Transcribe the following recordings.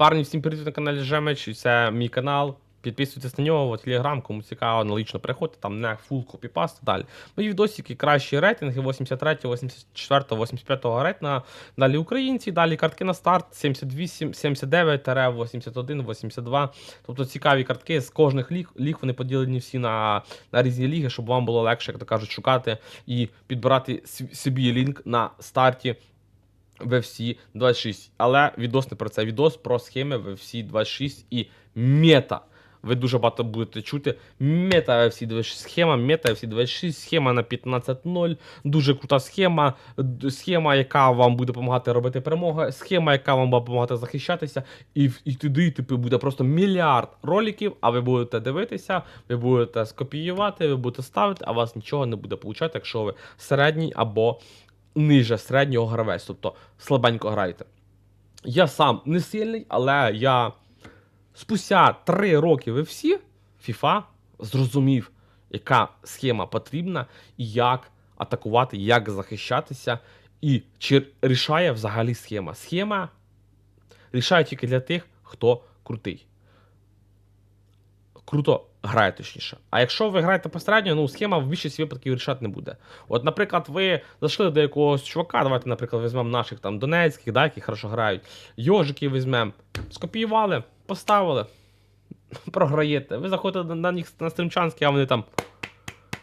Парні, всім привіт на каналі Жемеч, це мій канал. Підписуйтесь на нього, телеграм, кому цікаво, аналогічно переходьте, там не фул копіпаст далі. Мої відосики, кращі рейтинги 83, 84, 85 рейтинга. Далі українці, далі картки на старт 78, 79, 81, 82. Тобто цікаві картки з кожних ліг. Ліг вони поділені всі на, на різні ліги, щоб вам було легше, як то кажуть, шукати і підбирати собі лінк на старті. VFC 26. Але відос не про це. Відос про схеми VFC 26 і мета. Ви дуже багато будете чути. Мета FC 26 схема, мета FC 26, схема на 15.0. Дуже крута схема. Схема, яка вам буде допомагати робити перемоги, схема, яка вам буде допомагати захищатися. І, і туди типу, буде просто мільярд роликів, а ви будете дивитися, ви будете скопіювати, ви будете ставити, а вас нічого не буде получати, якщо ви середній або ниже середнього гравець, тобто слабенько граєте. Я сам не сильний, але я спустя 3 роки в всі FIFA зрозумів, яка схема потрібна, і як атакувати, як захищатися, і чи рішає взагалі схема. Схема рішає тільки для тих, хто крутий. Круто грає точніше. А якщо ви граєте посередньо, ну схема в більшості випадків рішати не буде. От, наприклад, ви зайшли до якогось чувака, давайте, наприклад, візьмемо наших там донецьких, да, які хорошо грають, йожиків візьмемо, скопіювали, поставили, програєте. Ви заходите на, них на стрімчанський, а вони там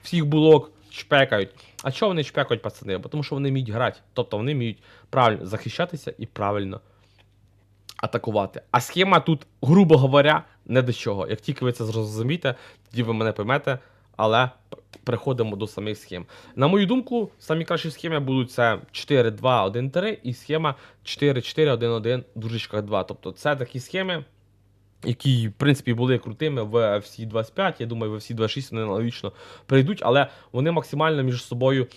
всіх булок чпекають. А чого вони чпекають, пацани? Бо Тому що вони вміють грати. Тобто вони вміють правильно захищатися і правильно атакувати. А схема тут, грубо говоря, не до чого. Як тільки ви це зрозумієте, тоді ви мене поймете. Але переходимо до самих схем. На мою думку, самі кращі схеми будуть це 4-2-1-3 і схема 4-4-1-1 дужечка 2. Тобто це такі схеми, які, в принципі, були крутими в FC 25. Я думаю, в FC 26 вони аналогічно прийдуть, але вони максимально між собою,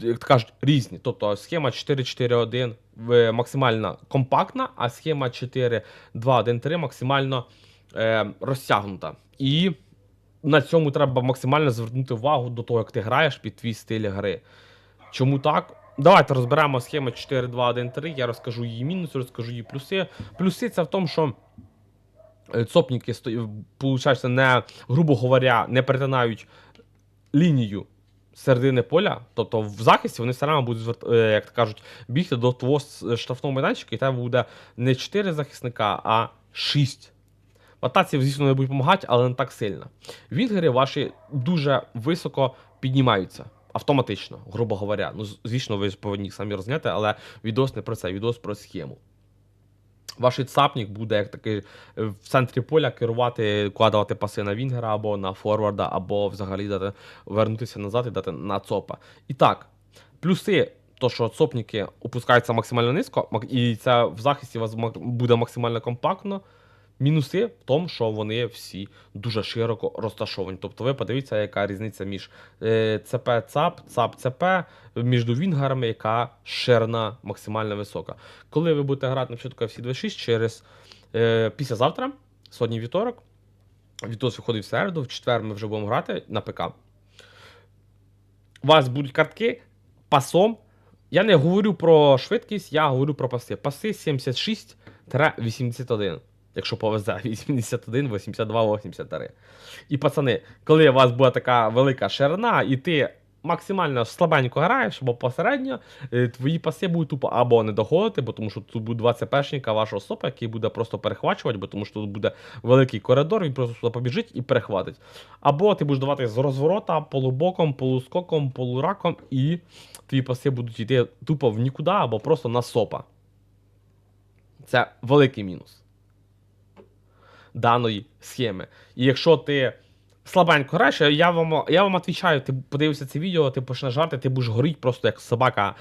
як кажуть, різні. Тобто схема 4-4-1 максимально компактна, а схема 4-2-1-3 максимально е, розтягнута. І на цьому треба максимально звернути увагу до того, як ти граєш під твій стиль гри. Чому так? Давайте розберемо схему 4-2-1-3. Я розкажу її мінуси, розкажу її плюси. Плюси це в тому, що е, цопніки получається, не, грубо говоря, не перетинають лінію середини поля. Тобто в захисті вони все одно будуть, е, як то кажуть, бігти до твого штрафного майданчика, і тебе буде не 4 захисника, а 6. В атаці, звісно, не будуть допомагати, але не так сильно. Вінгери ваші дуже високо піднімаються. Автоматично, грубо говоря. Ну, звісно, ви повинні їх самі розняти, але відос не про це, відос про схему. Ваш цапник буде як такий е, в центрі поля керувати, вкладувати паси на Вінгера або на форварда, або взагалі дати вернутися назад і дати на цопа. І так, плюси, то що цопники опускаються максимально низько, і це в захисті у вас буде максимально компактно. Мінуси в тому, що вони всі дуже широко розташовані. Тобто ви подивіться, яка різниця між е, ЦП ЦАП, ЦАП ЦП, між вінгерами, яка ширина максимально висока. Коли ви будете грати на початку FC 26 через е, післязавтра, сьогодні вівторок, відос виходить в середу, в четвер ми вже будемо грати на ПК. У вас будуть картки пасом. Я не говорю про швидкість, я говорю про паси. Паси 76-81. Якщо повезе 81, 82, 83. І пацани, коли у вас буде така велика ширина, і ти максимально слабенько граєш або посередньо, е, твої паси будуть тупо або не доходити, бо тому що тут буде 21-шника вашого сопа, який буде просто перехвачувати, бо тому що тут буде великий коридор, він просто побіжить і перехватить. Або ти будеш давати з розворота, полубоком, полускоком, полураком, і твої паси будуть йти тупо в нікуди або просто на сопа. Це великий мінус даної схеми. І якщо ти слабенько граєш, я вам, я вам відповідаю, ти подивишся це відео, ти почнеш жарти, ти будеш горіти просто як собака.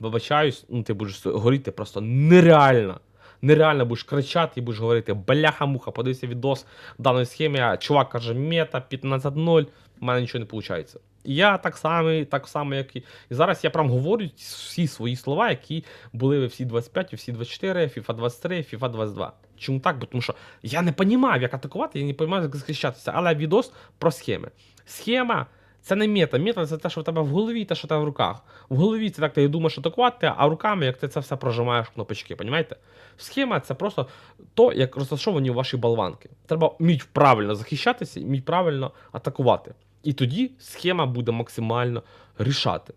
Вибачаюсь, ну ти будеш горіти просто нереально. Нереально будеш кричати і будеш говорити бляха-муха, подивися відос даної схеми. а Чувак каже, мета 15-0, в мене нічого не виходить. Я так само, так само, як і. І зараз я прям говорю всі свої слова, які були в всі 25, всі 24, FIFA 23, FIFA 22. Чому так? Бо тому що я не розумів, як атакувати, я не розумів, як захищатися. Але відос про схеми. Схема Це не мета. Мета це те, що в тебе в голові, те, що в тебе в руках. В голові це так ти думаєш атакувати, а руками, як ти це все прожимаєш кнопочки, понімаєте? Схема це просто то, як розташовані ваші болванки. Треба вміти правильно захищатися і вміти правильно атакувати. І тоді схема буде максимально рішати.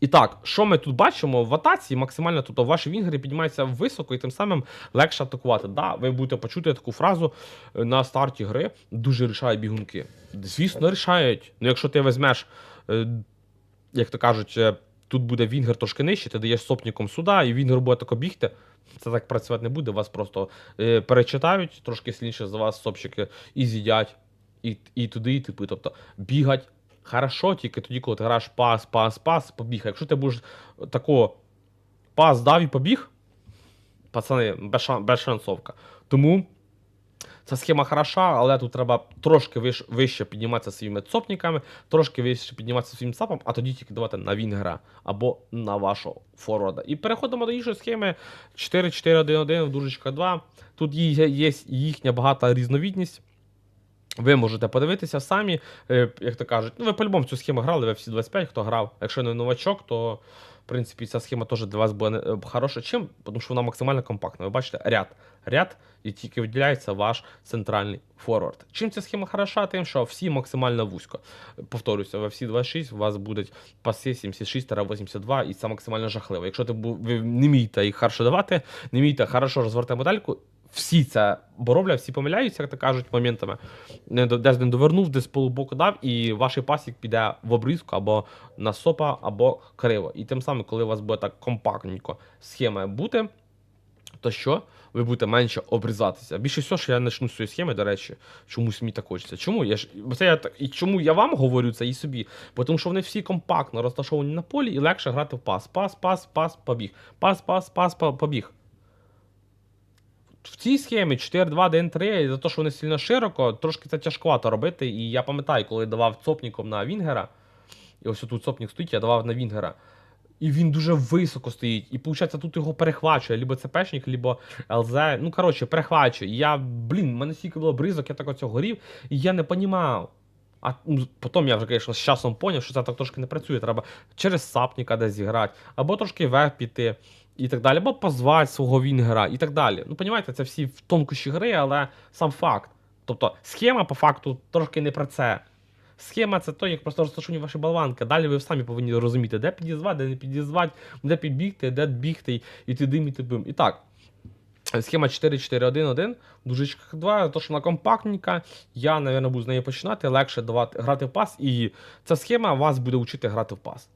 І так, що ми тут бачимо в атаці, максимально тут ваші вінгери піднімаються високо і тим самим легше атакувати. Да, ви будете почути таку фразу е, на старті гри дуже рішають бігунки. Звісно, рішають. Ну, якщо ти візьмеш, е, як то кажуть, е, тут буде вінгер трошки нижче, ти даєш сопніком сюди, і вінгер буде тако бігти. Це так працювати не буде. Вас просто перечитають трошки сильніше за вас сопчики і з'їдять. І, і туди, і типу. Тобто бігать хорошо, тільки тоді, коли ти граєш пас, пас, пас, побіг. Якщо ти будеш тако пас дав і побіг, пацани, без, шансовка. Тому ця схема хороша, але тут треба трошки виш, вище підніматися своїми цопниками, трошки вище підніматися своїм цапом, а тоді тільки давати на вінгера або на вашого форварда. І переходимо до іншої схеми 4-4-1-1 в дужечка 2. Тут є, є їхня багата різновідність. Ви можете подивитися самі, е, як то кажуть, ну ви по-любому цю схему грали, ви всі 25, хто грав. Якщо не новачок, то в принципі ця схема теж для вас буде е, хороша. Чим? Тому що вона максимально компактна. Ви бачите, ряд. Ряд, і тільки виділяється ваш центральний форвард. Чим ця схема хороша? Тим, що всі максимально вузько. Повторюся, ви всі 26, у вас будуть паси 76-82, і це максимально жахливо. Якщо ти ви не вмієте їх хорошо давати, не вмієте хорошо розвертати модельку, всі це бороблять, всі помиляються, як то кажуть, моментами. Десь не довернув, десь полубоку дав, і ваш пасік піде в обрізку або на сопа, або криво. І тим самим, коли у вас буде так компактненько схема бути, то що? Ви будете менше обрізатися. Більше всього, що я почну з цієї схеми, до речі, чомусь мені так хочеться. Чому? Я ж це я і чому я вам говорю це і собі? Бо Тому що вони всі компактно розташовані на полі і легше грати в пас. Пас, пас, пас, побіг. Пас, пас, пас, па- побіг. В цій схемі 4-2-1-3, за те, що вони сильно широко, трошки це тяжкувато робити. І я пам'ятаю, коли давав цопніком на Вінгера, і ось тут цопнік стоїть, я давав на Вінгера. І він дуже високо стоїть. І виходить, тут його перехвачує, либо ЦПшник, либо ЛЗ. Ну, коротше, перехвачує. І я, блін, в мене стільки було бризок, я так оцього горів, і я не понімав. А ну, потім я вже, звісно, з часом поняв, що це так трошки не працює. Треба через сапніка десь зіграти, або трошки вверх піти, і так далі, або позвати свого вінгера, і так далі. Ну, понімаєте, це всі в тонкощі гри, але сам факт. Тобто схема по факту трошки не про це. Схема це то, як просто розташовані ваші болванки. Далі ви самі повинні розуміти, де підізвати, де не підізвати, де підбігти, де бігти, і ти дим, і ти бим. І так. Схема 4-4-1-1, дужечках 2, то що вона компактненька. Я, мабуть, буду з неї починати, легше давати, грати в пас, і ця схема вас буде вчити грати в пас.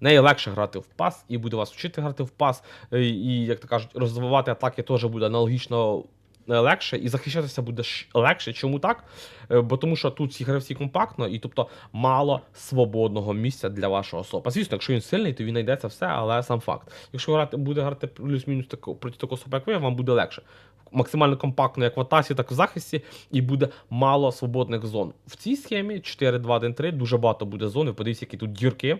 Неї легше грати в пас, і буде вас вчити грати в пас. е, І, як то кажуть, розвивати атаки теж буде аналогічно е, легше, і захищатися буде легше. Чому так? Е, Бо тому що тут всі гравці компактно, і тобто мало свободного місця для вашого сопа. Звісно, якщо він сильний, то він знайде це все, але сам факт. Якщо грати буде грати плюс-мінус тако- проти такого сопа, як ви, вам буде легше. Максимально компактно, як в атасі, так і в захисті, і буде мало свободних зон. В цій схемі 4-2-1-3 дуже багато буде зон. Ви подивіться, які тут дірки.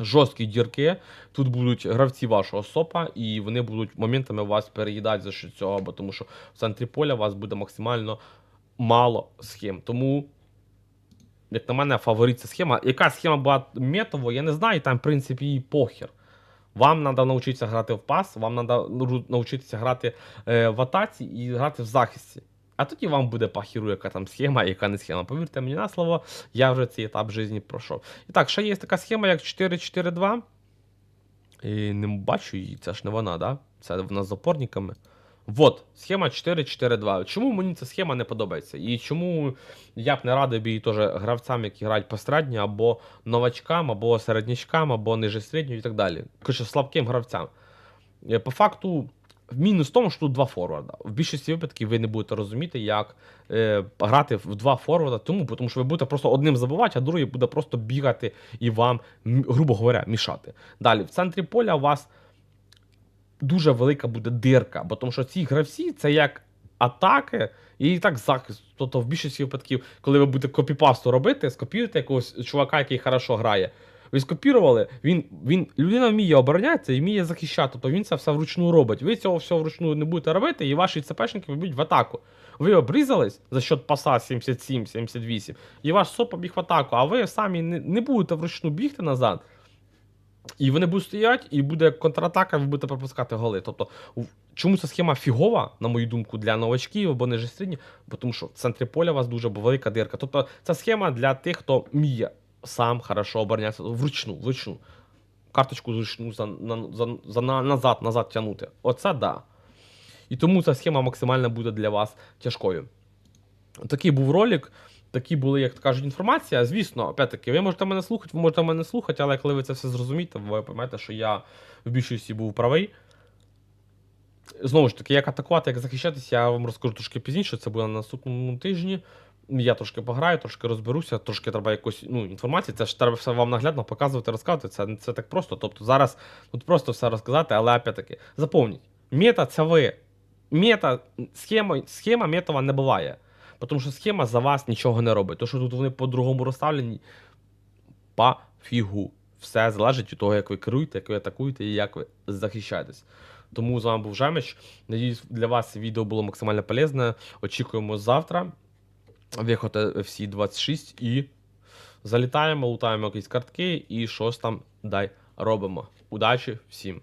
Жорсткі дірки. Тут будуть гравці вашого сопа, і вони будуть моментами вас переїдати за що цього, бо тому що в центрі поля вас буде максимально мало схем. Тому, як на мене, фаворит це схема. Яка схема була метово, я не знаю, там, в принципі, їй похер. Вам треба навчитися грати в пас, вам треба навчитися грати е, в атаці і грати в захисті. А тоді вам буде пахіру, яка там схема, яка не схема. Повірте мені на слово, я вже цей етап житті пройшов. І так, ще є така схема, як 4-4-2. І не бачу її, це ж не вона, да? Це вона з опорниками. Вот, схема 4-4-2. Чому мені ця схема не подобається? І чому я б не радив її теж гравцям, які грають посередньо, або новачкам, або середнячкам, або ниже середньої і так далі. Коротше, слабким гравцям. Е, По факту, мінус в тому, що тут два форварда. В більшості випадків ви не будете розуміти, як е, грати в два форварда, тому, тому що ви будете просто одним забивати, а другий буде просто бігати і вам, грубо говоря, мішати. Далі, в центрі поля у вас дуже велика буде дирка, бо тому що ці гравці це як атаки і так захист. Тобто в більшості випадків, коли ви будете копіпасту робити, скопіюєте якогось чувака, який хорошо грає. Ви скопірували, він, він, людина вміє оборонятися і вміє захищати, тобто він це все вручну робить. Ви цього всього вручну не будете робити, і ваші ЦПшники виб'ють в атаку. Ви обрізались за счет паса 77, 78, і ваш СОП побіг в атаку, а ви самі не, не будете вручну бігти назад. І вони будуть стояти, і буде контратака, ви будете пропускати голи. Тобто, чому ця схема фігова, на мою думку, для новачків або нижесередніх, бо тому що в центрі поля у вас дуже велика дирка. Тобто, ця схема для тих, хто вміє сам хорошо оборонятися вручну, вручну. Карточку вручну за, за, за на, назад, назад тягнути. Оце да. І тому ця схема максимально буде для вас тяжкою. Такий був ролик. Такі були, як кажуть, інформація. Звісно, опять-таки, ви можете мене слухати, ви можете мене слухати, але коли ви це все зрозумієте, ви поймете, що я в більшості був правий. Знову ж таки, як атакувати, як захищатися, я вам розкажу трошки пізніше. Це буде на наступному тижні. Я трошки пограю, трошки розберуся, трошки треба якось ну, інформації. Це ж треба все вам наглядно показувати, розказувати. Це, це так просто. Тобто зараз тут просто все розказати, але опять-таки, запомніть, мета це ви. Мета, схема, схема метова не буває. Тому що схема за вас нічого не робить. То, що тут вони по-другому розставлені, пофігу. Все залежить від того, як ви керуєте, як ви атакуєте і як ви захищаєтесь. Тому з вами був Жемич. Надіюсь, для вас відео було максимально полезне. Очікуємо завтра. Виходить FC 26 і залітаємо, лутаємо якісь картки і щось там дай робимо. Удачі всім!